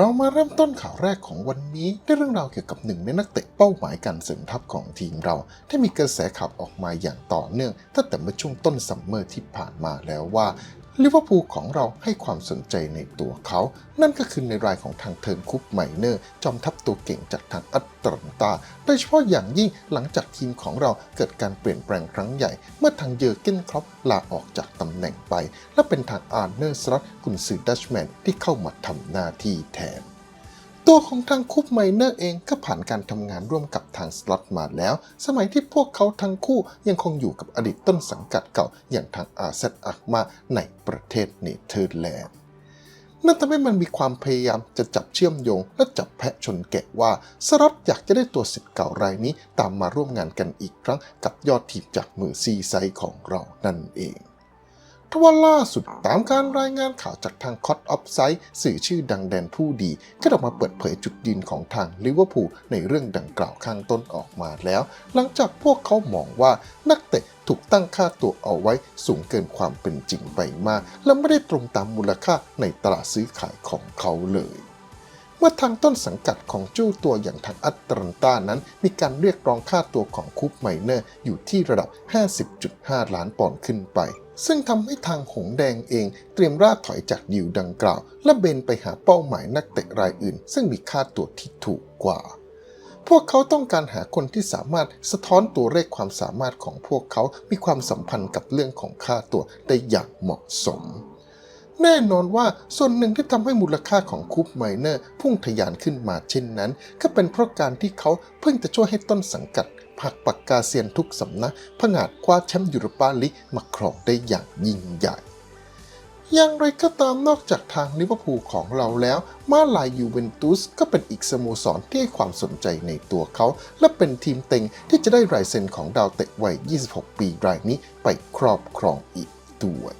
เรามาเริ่มต้นข่าวแรกของวันนี้ด้วยเรื่องราวเกี่ยวกับหนึ่งในนักเตะเป้าหมายการเสริมทัพของทีมเรา ที่มีกระแสข่าวออกมาอย่างต่อเนื่องตั้งแต่เมื่อช่วงต้นซัมเมอร์ที่ผ่านมาแล้วว่า ลิเวอร์พูลของเราให้ความสนใจในตัวเขา นั่นก็คือในรายของทางเทิร์นคุปไมเนอร์ จอมทัพตัวเก่งจากทางอัตแลนตา โดยเฉพาะอย่างยิ่งหลังจากทีมของเราเกิดการเปลี่ยนแปลงครั้งใหญ่ เมื่อทางเยอร์เกนครอปลาออกจากตำแหน่งไป และเป็นทางอาร์เนอร์สลัตกุนซือดัชแมนที่เข้ามาทำหน้าที่แทน ตัวของทางคุปไมเนอร์เองก็ผ่านการทำงานร่วมกับทางสล็อตมาแล้ว สมัยที่พวกเขาทั้งคู่ยังคงอยู่กับอดีตต้นสังกัดเก่าอย่างทางอาเซตอักมาในประเทศเนเธอร์แลนด์นั่นทำให้มันมีความพยายามจะจับเชื่อมโยง และจับแพะชนแกะว่าสล็อตอยากจะได้ตัวสิทธิ์เก่ารายนี้ตามมาร่วมงานกันอีกครั้งกับยอดทีมจากมือซีไซของเรานั่นเอง ทว่าล่าสุดตามการรายงานข่าวจากทางคอตออฟไซด์สื่อชื่อดังแดนผู้ดี ก็ออกมาเปิดเผยจุดยืนของทางลิเวอร์พูลในเรื่องดังกล่าวข้างต้นออกมาแล้ว หลังจากพวกเขามองว่านักเตะถูกตั้งค่าตัวเอาไว้สูงเกินความเป็นจริงไปมาก และไม่ได้ตรงตามมูลค่าในตลาดซื้อขายของเขาเลยเมื่อทางต้นสังกัดของเจ้ตัวอย่างทางอัตแลนตานั้น มีการเรียกร้องค่าตัวของคูปไมเนอร์อยู่ที่ระดับ 50.5 ล้านปอนด์ขึ้นไป ซึ่งทำให้ทางหงแดงเองเตรียมราดถอยจากดิวดังกล่าว และเบนไปหาเป้าหมายนักเตะรายอื่น ซึ่งมีค่าตัวที่ถูกกว่า พวกเขาต้องการหาคนที่สามารถสะท้อนตัวเลขความสามารถของพวกเขามีความสัมพันธ์กับเรื่องของค่าตัวได้อย่างเหมาะสม แน่นอนว่าส่วนหนึ่งที่ทำให้มูลค่าของคูปไมเนอร์พุ่งทะยานขึ้นมาเช่นนั้น ก็เป็นเพราะการที่เขาเพิ่งจะช่วยให้ต้นสังกัด ผักปากกาเซียนทุกสำนักผงาดคว้าแชมป์ยูโรปาลีกมาครองได้อย่างยิ่งใหญ่ อย่างไรก็ตามนอกจากทางลิเวอร์พูลของเราแล้ว มาลายยูเวนตุสก็เป็นอีกสโมสรที่ให้ความสนใจในตัวเขา และเป็นทีมเต็งที่จะได้ลายเซ็นของดาวเตะวัย 26 ปีรายนี้ไปครอบครองอีกด้วย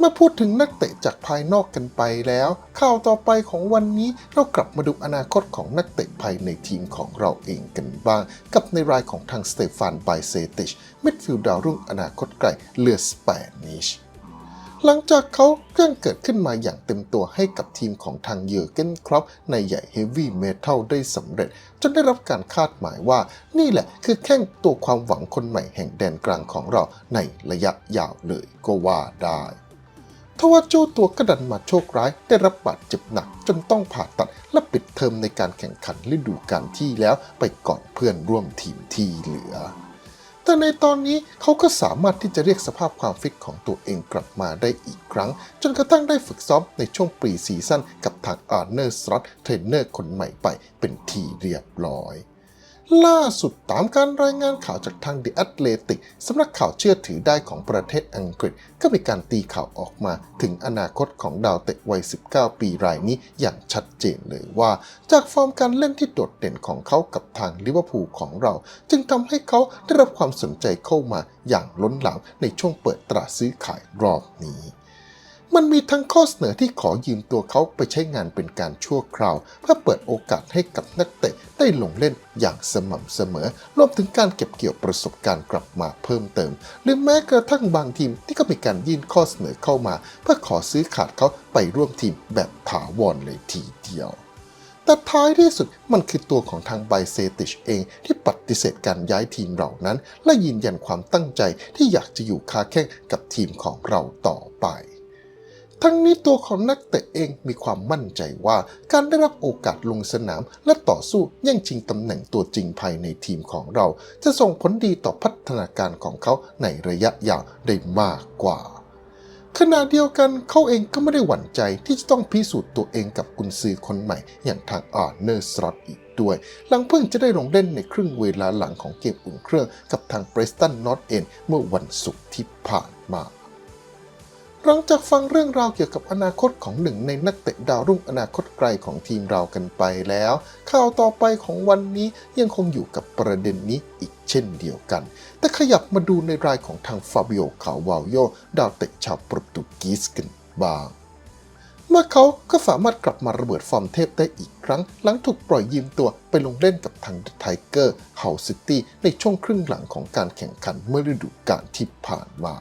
เมาพูดถึงนักเตะจากภายนอกกันไปแล้ว ข่าวต่อไปของวันนี้เรากลับมาดูอนาคตของนักเตะภายในทีมของเราเองกันบ้าง กับในรายของทางสเตฟานไบเซติชมิดฟิลด์ดาวรุ่งอนาคตไกลเลือสเปนิชหลังจากเขาเรื่องเกิดขึ้นมาอย่างเต็มตัวให้กับทีมของทางเยอร์เกนครอปในใหญ่เฮฟวี่เมทัลได้สำเร็จ จนได้รับการคาดหมายว่า นี่แหละคือแข้งตัวความหวังคนใหม่แห่งแดนกลางของเราในระยะยาวเลยก็ว่าได้ ทว่าเจ้าตัวก็ดันมาโชคร้าย ได้รับบาดเจ็บหนัก จนต้องผ่าตัดและปิดเทอมในการแข่งขันฤดูกาลที่แล้วไปก่อนเพื่อนร่วมทีมที่เหลือ แต่ในตอนนี้เขาก็สามารถที่จะเรียกสภาพความฟิตของตัวเองกลับมาได้อีกครั้ง จนกระทั่งได้ฝึกซ้อมในช่วงปรีซีซั่นกับทางอาร์เนอร์สลอตเทรนเนอร์คนใหม่ไปเป็นทีเรียบร้อย ล่าสุดตามการรายงานข่าวจากทาง The Athletic สำนักข่าวเชื่อถือได้ของประเทศอังกฤษ ก็มีการตีข่าวออกมาถึงอนาคตของดาวเตะวัย 19 ปีรายนี้อย่างชัดเจนเลยว่า จากฟอร์มการเล่นที่โดดเด่นของเขากับทางลิเวอร์พูลของเรา จึงทำให้เขาได้รับความสนใจเข้ามาอย่างล้นหลามในช่วงเปิดตราซื้อขายรอบนี้ มันมีทั้งข้อเสนอที่ขอยืมตัวเขาไปใช้งานเป็นการชั่วคราว เพื่อเปิดโอกาสให้กับนักเตะได้ลงเล่นอย่างสม่ำเสมอ รวมถึงการเก็บเกี่ยวประสบการณ์กลับมาเพิ่มเติม หรือแม้กระทั่งบางทีมที่ก็มีการยื่นข้อเสนอเข้ามา เพื่อขอซื้อขาดเขาไปร่วมทีมแบบถาวรเลยทีเดียวแต่ท้ายที่สุดมันคือตัวของทางไบเซติชเองที่ปฏิเสธการย้ายทีมเหล่านั้น และยืนยันความตั้งใจที่อยากจะอยู่คาแข่งกับทีมของเราต่อไป ทั้งนี้ตัวของนักเตะเองมีความมั่นใจว่าการได้รับโอกาสลงสนาม และต่อสู้แย่งชิงตำแหน่งตัวจริงภายในทีมของเรา จะส่งผลดีต่อพัฒนาการของเขาในระยะยาวได้มากกว่าขณะเดียวกันเขาเองก็ไม่ได้หวั่นใจที่จะต้องพิสูจน์ตัวเองกับกุนซือคนใหม่ อย่างทางอาร์เนอร์สล็อตอีกด้วย หลังเพิ่งจะได้ลงเล่นในครึ่งเวลาหลังของเกมอุ่นเครื่องกับทางเบรสตันนอตเอนเมื่อวันศุกร์ที่ผ่านมา หลังจากฟังเรื่องราวเกี่ยวกับอนาคตของหนึ่งในนักเตะดาวรุ่งอนาคตไกลของทีมเรากันไปแล้ว ข่าวต่อไปของวันนี้ยังคงอยู่กับประเด็นนี้อีกเช่นเดียวกัน แต่ขยับมาดูในรายของทางฟาบิโอคาวาโยดาวเตะชาวโปรตุเกสกันบ้างเมื่อเขาก็สามารถกลับมาระเบิดฟอร์มเทพได้อีกครั้ง หลังถูกปล่อยยืมตัวไปลงเล่นกับทางไทเกอร์เฮาซิตี้ในช่วงครึ่งหลังของการแข่งขันเมื่อฤดูกาลที่ผ่านมา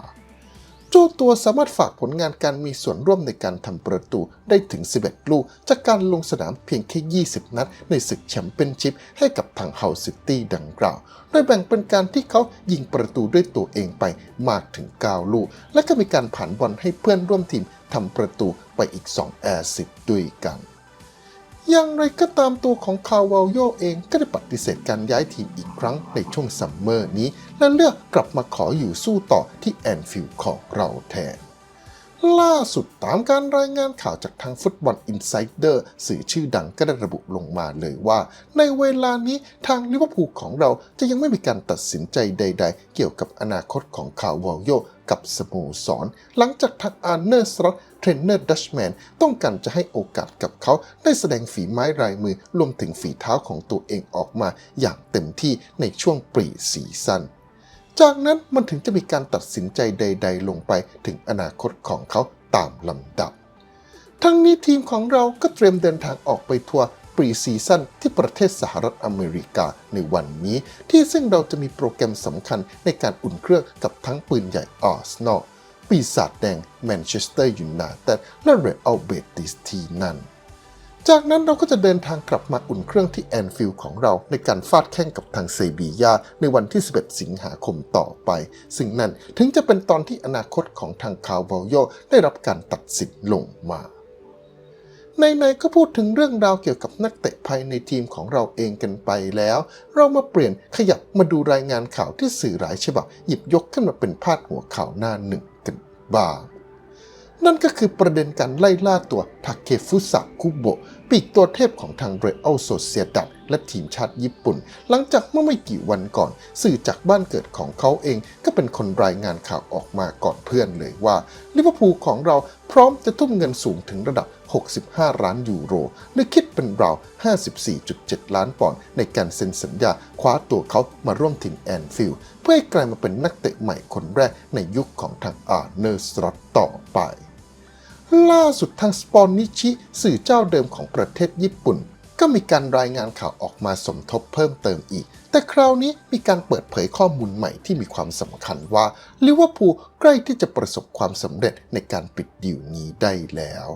เจ้าตัวสามารถฝากผลงานการมีส่วนร่วมในการทำประตูได้ถึง 11 ลูก จากการลงสนามเพียงแค่ 20 นัด ในศึกแชมเปี้ยนชิพให้กับทางเฮาซิตี้ดังกล่าว โดยแบ่งเป็นการที่เขายิงประตูด้วยตัวเองไปมากถึง 9 ลูก และก็มีการผ่านบอลให้เพื่อนร่วมทีมทำประตูไปอีก 2 แอร์ซิดด้วยกัน อย่างไรก็ตามตัวของคาวาลโยเองก็ได้ปฏิเสธการย้ายทีมอีกครั้งในช่วงซัมเมอร์นี้ และเลือกกลับมาขออยู่สู้ต่อที่แอนฟิลด์ของเราแทน ล่าสุดตามการรายงานข่าวจากทางฟุตบอลอินไซเดอร์สื่อชื่อดังก็ได้ระบุลงมาเลยว่า ในเวลานี้ทางลิเวอร์พูลของเราจะยังไม่มีการตัดสินใจใด ๆ เกี่ยวกับอนาคตของคาวาลโยกับสโมสร หลังจากทางอาร์เนอร์สล็อตเทรนเนอร์ดัชแมนต้องการจะให้โอกาสกับเขาได้แสดงฝีไม้ลายมือรวมถึงฝีเท้าของตัวเองออกมาอย่างเต็มที่ในช่วงปรีซีซั่น จากนั้นมันถึงจะมีการตัดสินใจใด ๆ ลงไปถึงอนาคตของเขาตามลำดับ ทั้งนี้ทีมของเราก็เตรียมเดินทางออกไปทัวร์ปรีซีซั่นที่ประเทศสหรัฐอเมริกาในวันนี้ ที่ซึ่งเราจะมีโปรแกรมสำคัญในการอุ่นเครื่องกับทั้งปืนใหญ่อาร์เซนอลปีศาจแดงแมนเชสเตอร์ยูไนเต็ดและเรอัลเบติสทีนั่น จากนั้นเราก็จะเดินทางกลับมาอุ่นเครื่องที่แอนฟิลด์ของเราในการฟาดแข่งกับทางเซบียาในวันที่ 11 สิงหาคมต่อไป ซึ่งนั่นถึงจะเป็นตอนที่อนาคตของทางคาวบอลโยได้รับการตัดสินลงมาในๆก็พูดถึงเรื่องราวเกี่ยวกับนักเตะภายในทีมของเราเองกันไปแล้ว เรามาเปลี่ยนขยับมาดูรายงานข่าวที่สื่อหลายฉบับหยิบยกขึ้นมาเป็นพาดหัวข่าวหน้าหนึ่งกันบ้าง นั่นก็คือประเด็นการไล่ล่าตัวทาเคฟุสะคุโบะปีกตัวเทพของทางเรอัลโซเซียดัดและทีมชาติญี่ปุ่น หลังจากเมื่อไม่กี่วันก่อน สื่อจากบ้านเกิดของเขาเองก็เป็นคนรายงานข่าวออกมาก่อนเพื่อนเลยว่าลิเวอร์พูลของเราพร้อมจะทุ่มเงินสูงถึงระดับ 65 ล้านยูโรหรือคิดเป็นราว 54.7 ล้านปอนด์ในการเซ็นสัญญาคว้าตัวเขามาร่วมทีมแอนฟิลด์เพื่อให้กลายมาเป็นนักเตะใหม่คนแรกในยุคของทางอาร์เนอร์สล็อตต่อไป ล่าสุดทางสปอนนิชิสื่อเจ้าเดิมของประเทศญี่ปุ่น ก็มีการรายงานข่าวออกมาสมทบเพิ่มเติมอีกแต่คราวนี้มีการเปิดเผยข้อมูลใหม่ที่มีความสำคัญว่าลิเวอร์พูลใกล้ที่จะประสบความสำเร็จในการปิดดีลนี้ได้แล้ว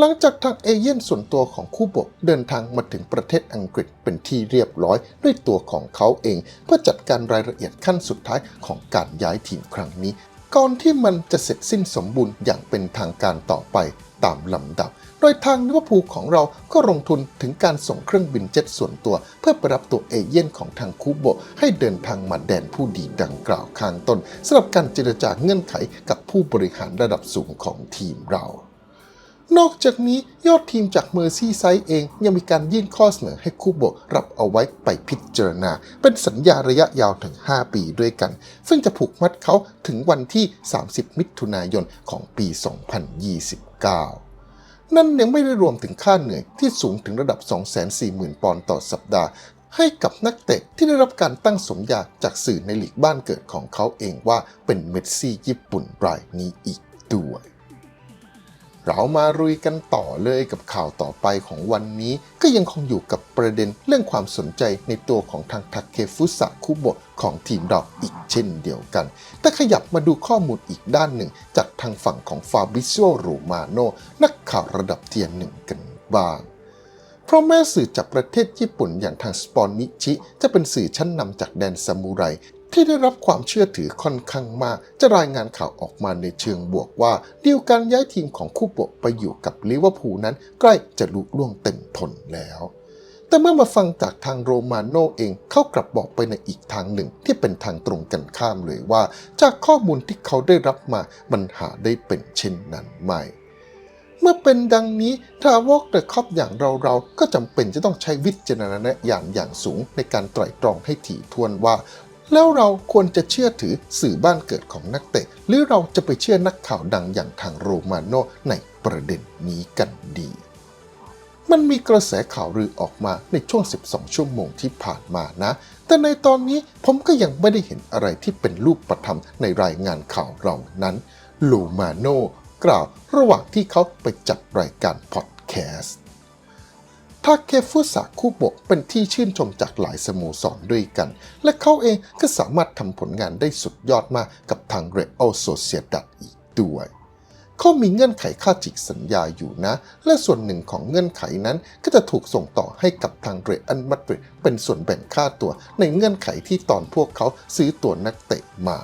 หลังจากทางเอเย่นส่วนตัวของคู่บกเดินทางมาถึงประเทศอังกฤษเป็นที่เรียบร้อยด้วยตัวของเขาเอง เพื่อจัดการรายละเอียดขั้นสุดท้ายของการย้ายทีมครั้งนี้ ก่อนที่มันจะเสร็จสิ้นสมบูรณ์อย่างเป็นทางการต่อไปตามลำดับ โดยทางลิเวอร์พูลของเราก็ลงทุนถึงการส่งเครื่องบินเจ็ตส่วนตัว เพื่อไปรับตัวเอเย่นของทางคูโบให้เดินทางมาแดนผู้ดีดังกล่าวข้างต้นสำหรับการเจรจาเงื่อนไขกับผู้บริหารระดับสูงของทีมเรา นอกจากนี้ยอดทีมจากเมอร์ซี่ไซด์เองยังมีการยื่นข้อเสนอให้คูโบะรับเอาไว้ไปพิจารณา เป็นสัญญาระยะยาวถึง 5 ปีด้วยกัน ซึ่งจะผูกมัดเขาถึงวันที่ 30 มิถุนายนของปี 2029นั่นยังไม่ได้รวมถึงค่าเหนื่อยที่สูงถึงระดับ 240,000 ปอนด์ต่อสัปดาห์ ให้กับนักเตะที่ได้รับการตั้งสมญาจากสื่อในหลีกบ้านเกิดของเขาเองว่าเป็นเมสซี่ญี่ปุ่นรายนี้อีกด้วย เรามารุยกันต่อเลยกับข่าวต่อไปของวันนี้ ก็ยังคงอยู่กับประเด็นเรื่องความสนใจในตัวของทางทาเคฟุสะคุโบะของทีมเราอีกเช่นเดียวกัน แต่ขยับมาดูข้อมูลอีกด้านหนึ่ง จากทางฝั่งของฟาบิโซโรมาโนนักข่าวระดับเทียร์หนึ่งกันบ้างเพราะแม้สื่อจากประเทศญี่ปุ่นอย่างทางสปอนนิชิ จะเป็นสื่อชั้นนำจากแดนซามูไร ที่ได้รับความเชื่อถือค่อนข้างมาก จะรายงานข่าวออกมาในเชิงบวกว่าดีลการย้ายทีมของคู่โบะไปอยู่กับลิเวอร์พูลนั้น ใกล้จะลุล่วงเต็มทนแล้ว แต่เมื่อมาฟังจากทางโรมาโนเองเขากลับบอกไปในอีกทางหนึ่งที่เป็นทางตรงกันข้ามเลยว่า จากข้อมูลที่เขาได้รับมามันหาได้เป็นเช่นนั้นไม่เมื่อเป็นดังนี้ทาวอกเดอะคอปอย่างเราๆก็จำเป็นจะต้องใช้วิจารณญาณอย่างสูงในการไตร่ตรองให้ถี่ถ้วนว่า แล้วเราควรจะเชื่อถือสื่อบ้านเกิดของนักเตะ หรือเราจะไปเชื่อนักข่าวดังอย่างทางโรมาโนในประเด็นนี้กันดี มันมีกระแสข่าวลือออกมาในช่วง 12 ชั่วโมงที่ผ่านมานะ แต่ในตอนนี้ผมก็ยังไม่ได้เห็นอะไรที่เป็นรูปประธรรมในรายงานข่าวเรานั้นโลมาโนกล่าวระหว่างที่เขาไปจัดรายการพอดแคสต์ ทาเคฟุสะคุโบะเป็นที่ชื่นชมจากหลายสโมสรด้วยกัน และเขาเองก็สามารถทำผลงานได้สุดยอดมากกับทางเรอัลโซเซียดัดอีกด้วยเขามีเงื่อนไขค่าจิกสัญญาอยู่นะ และส่วนหนึ่งของเงื่อนไขนั้นก็จะถูกส่งต่อให้กับทางเรอัลมาดริดเป็นส่วนแบ่งค่าตัวในเงื่อนไขที่ตอนพวกเขาซื้อตัวนักเตะมา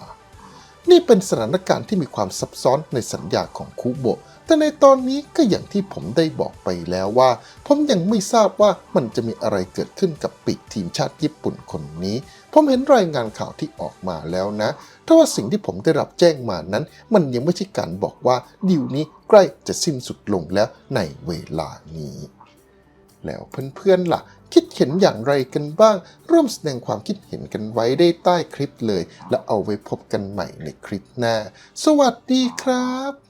นี่เป็นสถานการณ์ที่มีความซับซ้อนในสัญญาของคูโบะ แต่ในตอนนี้ก็อย่างที่ผมได้บอกไปแล้วว่า ผมยังไม่ทราบว่ามันจะมีอะไรเกิดขึ้นกับปีกทีมชาติญี่ปุ่นคนนี้ ผมเห็นรายงานข่าวที่ออกมาแล้วนะถ้าว่าสิ่งที่ผมได้รับแจ้งมานั้น มันยังไม่ใช่การบอกว่าดีลนี้ใกล้จะสิ้นสุดลงแล้วในเวลานี้ แล้วเพื่อนๆล่ะคิดเห็นอย่างไรกันบ้าง ร่วมแสดงความคิดเห็นกันไว้ได้ใต้คลิปเลย แล้วเอาไว้พบกันใหม่ในคลิปหน้า สวัสดีครับ